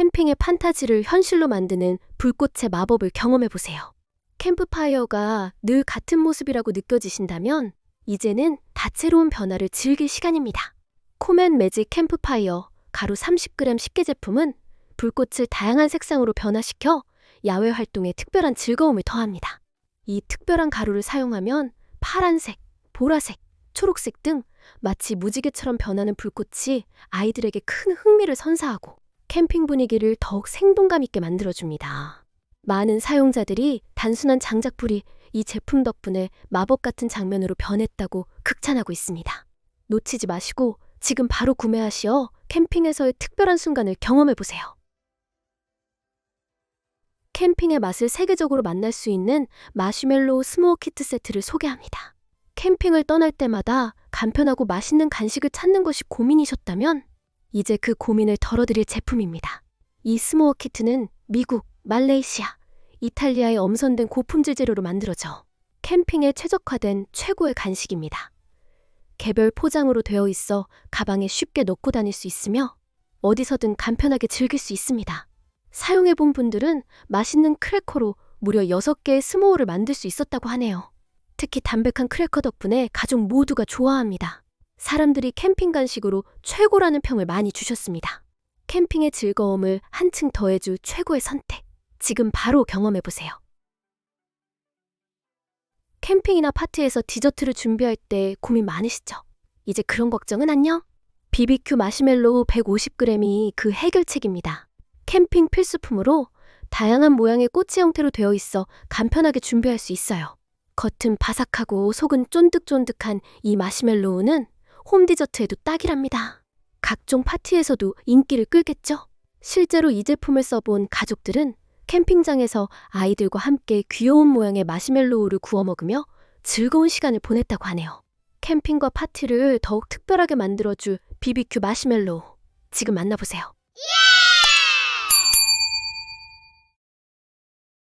캠핑의 판타지를 현실로 만드는 불꽃의 마법을 경험해 보세요. 캠프파이어가 늘 같은 모습이라고 느껴지신다면 이제는 다채로운 변화를 즐길 시간입니다. 코맨 매직 캠프파이어 가루 30g 식기 제품은 불꽃을 다양한 색상으로 변화시켜 야외 활동에 특별한 즐거움을 더합니다. 이 특별한 가루를 사용하면 파란색, 보라색, 초록색 등 마치 무지개처럼 변하는 불꽃이 아이들에게 큰 흥미를 선사하고 캠핑 분위기를 더욱 생동감 있게 만들어줍니다. 많은 사용자들이 단순한 장작불이 이 제품 덕분에 마법 같은 장면으로 변했다고 극찬하고 있습니다. 놓치지 마시고 지금 바로 구매하시어 캠핑에서의 특별한 순간을 경험해 보세요. 캠핑의 맛을 세계적으로 만날 수 있는 마시멜로우 스모어 키트 세트를 소개합니다. 캠핑을 떠날 때마다 간편하고 맛있는 간식을 찾는 것이 고민이셨다면 이제 그 고민을 덜어드릴 제품입니다. 이 스모어 키트는 미국, 말레이시아, 이탈리아의 엄선된 고품질 재료로 만들어져 캠핑에 최적화된 최고의 간식입니다. 개별 포장으로 되어 있어 가방에 쉽게 넣고 다닐 수 있으며 어디서든 간편하게 즐길 수 있습니다. 사용해 본 분들은 맛있는 크래커로 무려 6개의 스모어를 만들 수 있었다고 하네요. 특히 담백한 크래커 덕분에 가족 모두가 좋아합니다. 사람들이 캠핑 간식으로 최고라는 평을 많이 주셨습니다. 캠핑의 즐거움을 한층 더해줄 최고의 선택. 지금 바로 경험해 보세요. 캠핑이나 파티에서 디저트를 준비할 때 고민 많으시죠? 이제 그런 걱정은 안녕? BBQ 마시멜로우 150g이 그 해결책입니다. 캠핑 필수품으로 다양한 모양의 꼬치 형태로 되어 있어 간편하게 준비할 수 있어요. 겉은 바삭하고 속은 쫀득쫀득한 이 마시멜로우는 홈 디저트에도 딱이랍니다. 각종 파티에서도 인기를 끌겠죠? 실제로 이 제품을 써본 가족들은 캠핑장에서 아이들과 함께 귀여운 모양의 마시멜로우를 구워 먹으며 즐거운 시간을 보냈다고 하네요. 캠핑과 파티를 더욱 특별하게 만들어줄 BBQ 마시멜로우. 지금 만나보세요.